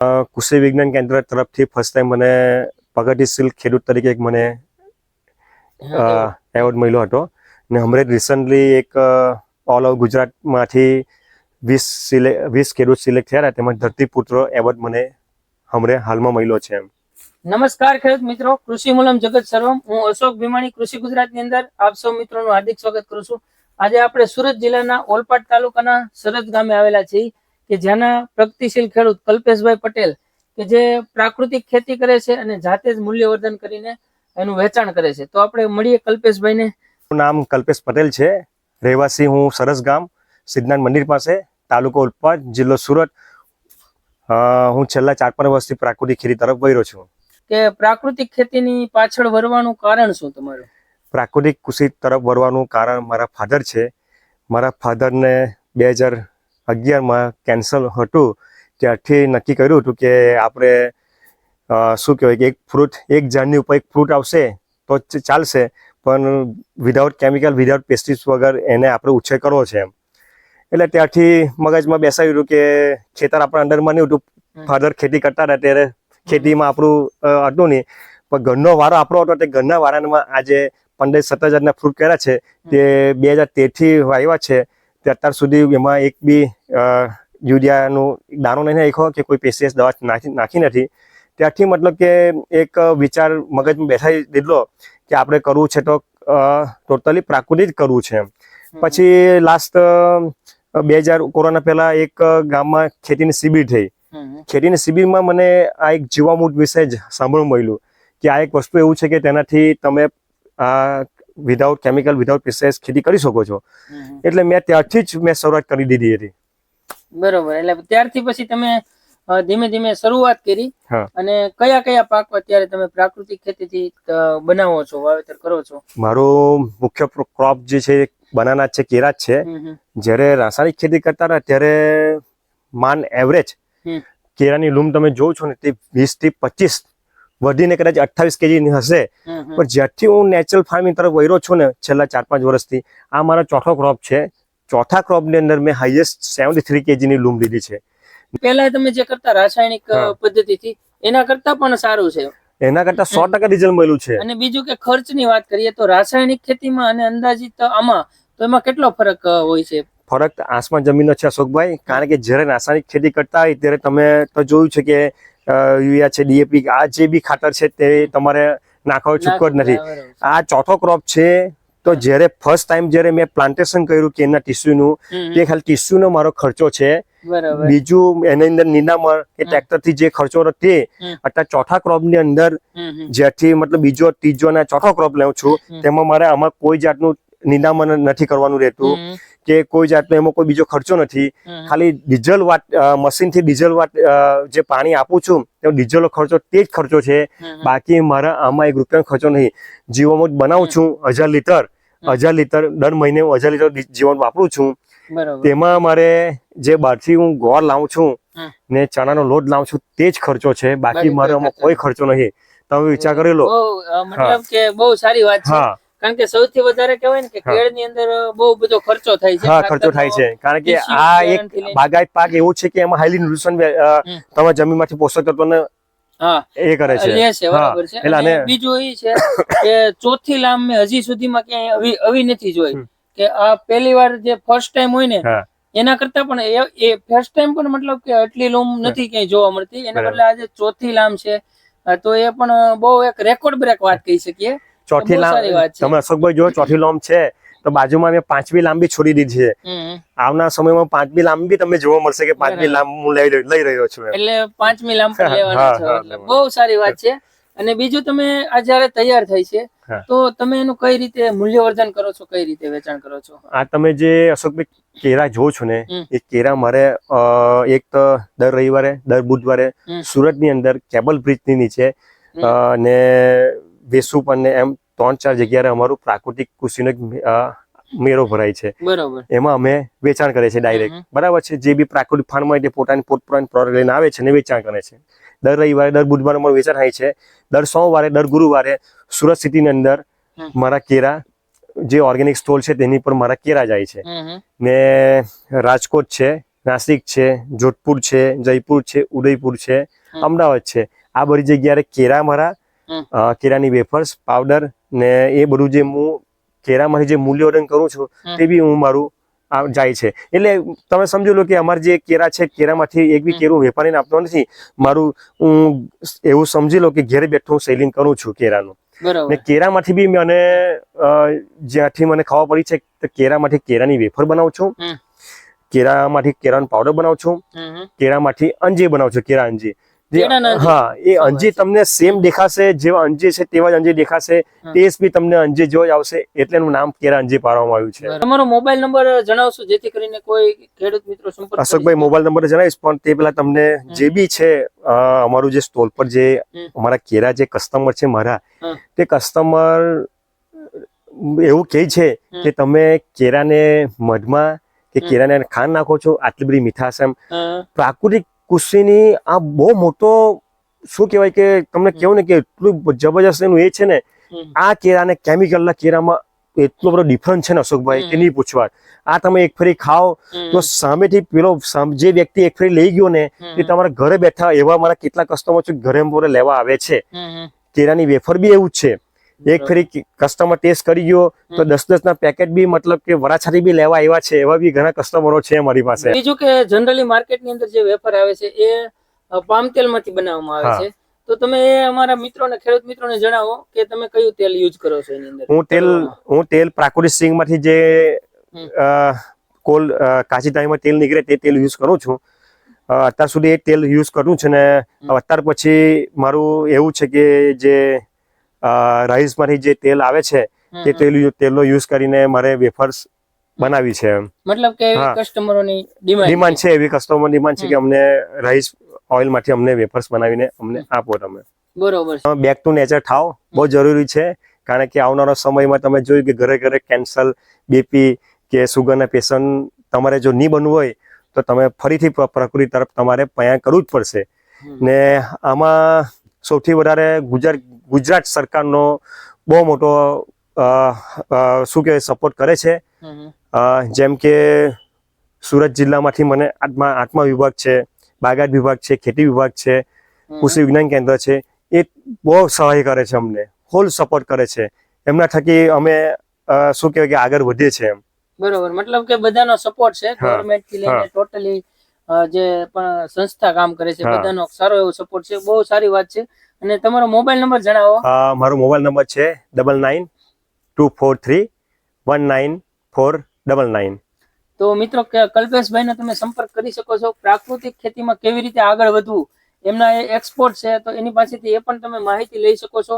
કૃષિ વિજ્ઞાન કેન્દ્ર તરફથી ફર્સ્ટ ટાઈમ મને પ્રગતિશીલ ખેડૂત તરીકે એક મને એવોર્ડ મળ્યો હતો. ને હમણાં રિસન્ટલી એક ઓલ ઓવર ગુજરાતમાંથી વીસ સિલે વીસ ખેડૂત સિલેક્ટ થયા તેમાં ધરતીપુત્ર એવોર્ડ મને હમણાં હાલમાં મળ્યો છે એમ. નમસ્કાર ખેડૂત મિત્રો. કૃષિ મૂલમ જગત સર્વમ. હું અશોક ભીમાણી કૃષિ ગુજરાતની અંદર આપ સૌ મિત્રોનું હાર્દિક સ્વાગત કરું છું. આજે આપણે સુરત જિલ્લાના ઓલપાડ તાલુકાના સરદ ગામે આવેલા છીએ. કે જ્યાંના પ્રગતિશીલ ખેડૂત કલ્પેશભાઈ પટેલ કે જે પ્રાકૃતિક ખેતી કરે છે અને જાતે જ મૂલ્યવર્ધન કરીને એનું વેચાણ કરે છે. તો આપણે મળીએ કલ્પેશભાઈને. નામ કલ્પેશ પટેલ છે. રહેવાસી હું સરસ ગામ સિદ્ધનાથ મંદિર પાસે તાલુકો ઉલપાડ જિલ્લો સુરત. હું છેલ્લા ચાર પાંચ વર્ષથી પ્રાકૃતિક ખેતી તરફ વહી છું. કે પ્રાકૃતિક ખેતીની પાછળ વરવાનું કારણ શું તમારું? પ્રાકૃતિક કૃષિ તરફ વરવાનું કારણ મારા ફાધર છે. મારા ફાધરને બે હજાર અગિયારમાં કેન્સલ હતું ત્યારથી નક્કી કર્યું હતું કે આપણે શું કહેવાય કે એક ફ્રૂટ એક ઝાડની ઉપર એક ફ્રૂટ આવશે તો ચાલશે પણ વિધાઉટ કેમિકલ વિધાઉટ પેસ્ટિસ વગર એને આપણે ઉછેર કરવો છે એમ એટલે ત્યારથી મગજમાં બેસાવ્યું હતું કે ખેતર આપણા અંડરમાં નહીં હતું. ફાધર ખેતી કરતા હતા ત્યારે ખેતીમાં આપણું હતું નહીં પણ ઘરનો વારો આપણો હતો તે ઘરના વારામાં આજે પંદર સત્તર હજારના ફ્રૂટ કર્યા છે તે બે હજાર તેરથી વાવ્યા છે તે અત્યાર સુધી એમાં એક બી યુરિયાનું દાણો નહીં નાખ્યો કે કોઈ પેસીએસ દવા નાખી નાખી નથી. ત્યારથી મતલબ કે એક વિચાર મગજમાં બેસાડી દીધો કે આપણે કરવું છે તો ટોટલી પ્રાકૃતિક કરવું છે પછી લાસ્ટ બે હજાર કોરોના પહેલા એક ગામમાં ખેતીની શિબિર થઈ. ખેતીની શિબિરમાં મને આ એક જીવામૃત વિશે જ સાંભળવા મળ્યું કે આ એક વસ્તુ એવું છે કે તેનાથી તમે આ વિધાઉટ કેમિકલ વિધાઉટ પેસ્ટિસાઇડ ખેતી કરી શકો છો. એટલે મેં ત્યારથી જ મેં શરૂઆત કરી દીધી હતી. બરોબર. એટલે ત્યારથી પછી તમે ધીમે ધીમે શરૂઆત કરી અને કયા કયા પાકો અત્યારે તમે પ્રાકૃતિક ખેતીથી બનાવો છો વાવેતર કરો છો? મારો મુખ્ય ક્રોપ જે છે બનાના છે કેરા છે. જ્યારે રાસાયણિક ખેતી કરતા હતા ત્યારે માન એવરેજ કેરાની લૂમ તમે જોવો છો ને તે વીસથી પચીસ વધીને કદાચ અઠ્ઠાવીસ કેજીની હશે. પણ જ્યાંથી હું નેચરલ ફાર્મિંગ તરફ વળ્યો છું ને છેલ્લા ચાર પાંચ વર્ષથી આ મારો ચોથો ક્રોપ છે. ચોથા ક્રોપની અંદર મેં હાઈએસ્ટ સેવન્ટી થ્રી કેજીની લૂમ લીધી છે. પહેલા તમે જે કરતા રાસાયણિક પદ્ધતિથી એના કરતા પણ સારું છે. એના કરતા સો ટકા રિઝલ્ટ મળ્યું છે. અને બીજું કે ખર્ચની વાત કરીએ તો રાસાયણિક ખેતીમાં અને અંદાજિત આમાં તો એમાં કેટલો ફરક હોય છે? ફરક આસમાન જમીનનો છે અશોકભાઈ. કારણ કે જ્યારે રાસાયણિક ખેતી કરતા હોય ત્યારે તમે તો જોયું છે કે યુરિયા છે ડીએપી આ જે બી ખાતર છે તે તમારે નાખવા છૂટકો જ નથી. આ ચોથો ક્રોપ છે તો જ્યારે ફર્સ્ટ ટાઈમ જ્યારે મેં પ્લાન્ટેશન કર્યું કે એના ટીસ્યુનું તે ખાલી ટીસ્યુનો મારો ખર્ચો છે બીજું એની અંદર નિંદામણ કે ટ્રેક્ટરથી જે ખર્ચો હતો તે અત્યારે ચોથા ક્રોપની અંદર. જ્યાંથી મતલબ બીજો ત્રીજો અને ચોથો ક્રોપ લઉં છું તેમાં મારે આમાં કોઈ જાતનું નિંદામણ નથી કરવાનું રહેતું. કે કોઈ જાતનો એમાં કોઈ બીજો ખર્ચો નથી. ખાલી ડીઝલ વાટ મશીનથી ડીઝલ વાટ જે પાણી આપું છું તે ડીઝલનો ખર્ચો તે જ ખર્ચો છે. બાકી મારા આમાં એક રૂપિયાનો ખર્ચો નહીં. જીવોમાં બનાવું છું હજાર લીટર. હજાર લીટર દર મહિને હું હજાર લીટર જીવન વાપરું છું. તેમાં મારે જે બહારથી હું ગોળ લાવું છું ને ચણાનો લોટ લાવું છું તે જ ખર્ચો છે. બાકી મારે કોઈ આમાં ખર્ચો કોઈ ખર્ચો નહીં. તમે વિચાર કરી લો. મતલબ કે બહુ સારી વાત છે. કારણ કે સૌથી વધારે કહેવાય ને કે. કેળની અંદર બહુ બધો ખર્ચો થાય છે. હા ખર્ચો થાય છે. કારણ કે આ એક બાગાયત પાક એવું છે કે એમાં હાઈલી ન્યુટ્રિશન. તમારા જમીનમાંથી પોષક તત્વોને એ કરે છે. એટલે બીજું એ છે કે ચોથી લામ મેં હજી સુધીમાં ક્યાંય આવી નથી જોઈ. કે આ પહેલી વાર જે ફર્સ્ટ ટાઈમ હોય ને એના કરતા પણ એ- ફર્સ્ટ ટાઈમ પણ મતલબ કે આટલી લૂમ નથી ક્યાંય જોવા મળતી. એના બદલે આજે ચોથી લામ છે. તો એ પણ બહુ એક રેકોર્ડ બ્રેક વાત કહી શકીએ. ચોથી લાંબ. તમે અશોકભાઈ જો ચોથી લોમ છે. તો બાજુમાં મેં પાંચમી લાંબી છોડી દીધી છે. આવનાર સમયમાં પાંચમી લાંબી તમને જોવા મળશે કે પાંચમી. લાંબ હું લઈ લઈ રહ્યો છું એટલે પાંચમી લાંબ લેવાના. બહુ સારી વાત છે. અને બીજું તમે આ જયારે તૈયાર થાય છે તો તમે એનું કઈ રીતે મૂલ્યવર્ધન કરો છો કઈ રીતે વેચાણ કરો છો? આ તમે જે અશોકભાઈ કેરા જો છો ને એ કેરા મારે એક તો દર રવિવારે દર બુધવારે સુરતની અંદર કેબલ બ્રિજની નીચે ને વેસુ પણ એમ ત્રણ ચાર જગ્યાએ અમારું પ્રાકૃતિક કૃષિનો મેળો ભરાય છે. બરાબર. એમાં અમે વેચાણ કરીએ છીએ ડાયરેક્ટ બરાબર છે જે બી પ્રાકૃતિક ફાર્મ હોય તે પોતાની પોતપોતાની પ્રોડક્ટ લઈને આવે છે ને વેચાણ કરે છે. દર રવિવારે દર બુધવારે અમારું વેચાણ થાય છે. દર સોમવારે દર ગુરુવારે સુરત સિટીની અંદર મારા કેરા જે ઓર્ગેનિક સ્ટોલ છે તેની પર મારા કેરા જાય છે. ને રાજકોટ છે નાસિક છે જોધપુર છે જયપુર છે ઉદયપુર છે અમદાવાદ છે. આ બધી જગ્યાએ કેરા મારા કેરાની વેફર્સ પાવડર ને એ બધું જે હું કેરામાંથી જે મૂલ્યવર્ધન કરું છું તે બી હું મારું જાય છે એટલે તમે સમજી લો કે અમારે જે કેરા છે કેરામાંથી એક બી. કેરું વેપારીને આપતો નથી મારું હું એવું સમજી લો કે ઘેરે બેઠું હું સેલિંગ કરું છું કેરાનું ને કેરામાંથી બી મને જ્યાંથી મને ખાવા પડી છે કેરામાંથી કેરાની વેફર બનાવું છું. કેરામાંથી કેરાનો પાવડર બનાવું છું. કેરામાંથી અંજી બનાવું છું કેરા અંજી? હા એ અંજી તમને સેમ દેખાશે જેવા અંજી છે તેવા જ અંજી દેખાશે. તે ટેસ્ટ બી તમને અંજી જો જ આવશે. એટલે એનું નામ કેરા અંજી પાડવામાં આવ્યું છે. તમારો મોબાઈલ નંબર જણાવશો જેથી કરીને કોઈ ખેડૂત મિત્રો સંપર્ક અશોકભાઈ મોબાઈલ નંબર જણાવીશ પણ તે પેલા તમને જે બી છે અમારું જે સ્ટોલ પર જે અમારા કેરા જે કસ્ટમર છે મારા તે કસ્ટમર એવું કહે છે કે તમે કેરાને મધમાં કે. કેરાને ખાંડ નાખો છો આટલી બધી મીઠાશ એમ. પ્રાકૃતિક કૃષિની આ બહુ મોટો શું કહેવાય કે તમને કેવું ને કે એટલું જબરજસ્ત એનું એ છે ને આ કેરા અને કેમિકલના કેરામાં એટલો બધો ડિફરન્સ છે ને અશોકભાઈ. કે નહીં પૂછવા આ તમે એક ફરી ખાઓ તો સામેથી પેલો જે વ્યક્તિ એક ફરી લઈ ગયો ને એ તમારા ઘરે બેઠા એવા મારા કેટલા કસ્ટમર છે ઘરે પોરે લેવા આવે છે. કેરાની વેફર બી એવું જ છે. એક ફરી કસ્ટમર ટેસ્ટ કરી ગયો તો દસ દસ ના પેકેટ બી મતલબ કે વરાછારી બી લેવા આવ્યા છે એવા બી ઘણા કસ્ટમરો છે અમારી પાસે. બીજું કે જનરલી માર્કેટની અંદર જે વેફર આવે છે એ પામ તેલમાંથી બનાવવામાં આવે છે. તો તમે એ અમારા મિત્રોને ખેડૂત મિત્રોને જણાવો કે તમે કયું તેલ યુઝ કરો છો એની અંદર? હું તેલ હું તેલ પ્રાકૃતિક સિંગમાંથી જે કોલ કાચી દાળીમાં તેલ નીકળે તે તેલ યુઝ કરું છું. અત્યાર સુધી એ તેલ યુઝ કરું છું ને અત્યાર પછી મારું એવું છે કે જે રાઈસમાંથી જે તેલ આવે છે તે. તેલ તેલનો યુઝ કરીને મારે વેફર્સ બનાવી છે. મતલબ કે. કસ્ટમરોની ડિમાન્ડ છે. એવી કસ્ટમર ડિમાન્ડ છે કે અમને રાઈસ ઓઇલમાંથી અમને વેફર્સ બનાવીને અમને આપો તમે. બરોબર બેક ટુ નેચર થાવ બહુ જરૂરી છે કારણ કે આવનારા સમયમાં તમે જોયું કે ઘરે ઘરે કેન્સર બીપી કે સુગરના પેશન્ટ તમારે જો નહીં બનવું હોય તો તમે ફરીથી પ્રકૃતિ તરફ તમારે પયા કરવું જ પડશે. ને આમાં સૌથી વધારે ગુજરાત ગુજરાત સરકારનો બહુ મોટો શું કહેવાય સપોર્ટ કરે છે. જેમ કે સુરત જિલ્લામાંથી મને આત્મા આત્મા વિભાગ છે બાગાયત વિભાગ છે ખેતી વિભાગ છે કૃષિ વિજ્ઞાન કેન્દ્ર છે એ બહુ સહાય કરે છે અમને. હોલ સપોર્ટ કરે છે. એમના થકી અમે શું કહેવાય કે આગળ વધીએ છીએ એમ. બરોબર. મતલબ કે બધાનો સપોર્ટ છે ગવર્મેન્ટથી લઈને ટોટલી જે પણ સંસ્થા કામ કરે છે બધાનો સારો એવો સપોર્ટ છે. બહુ સારી વાત છે. અને તમારો મોબાઈલ નંબર જણાવો. મારો મોબાઈલ નંબર છે double nine two four three one nine four double nine તો મિત્રો કલ્પેશભાઈનો તમે સંપર્ક કરી શકો છો. પ્રાકૃતિક ખેતીમાં કેવી રીતે આગળ વધવું એમના એક્સપોર્ટ છે તો એની પાસેથી એ પણ તમે માહિતી લઈ શકો છો.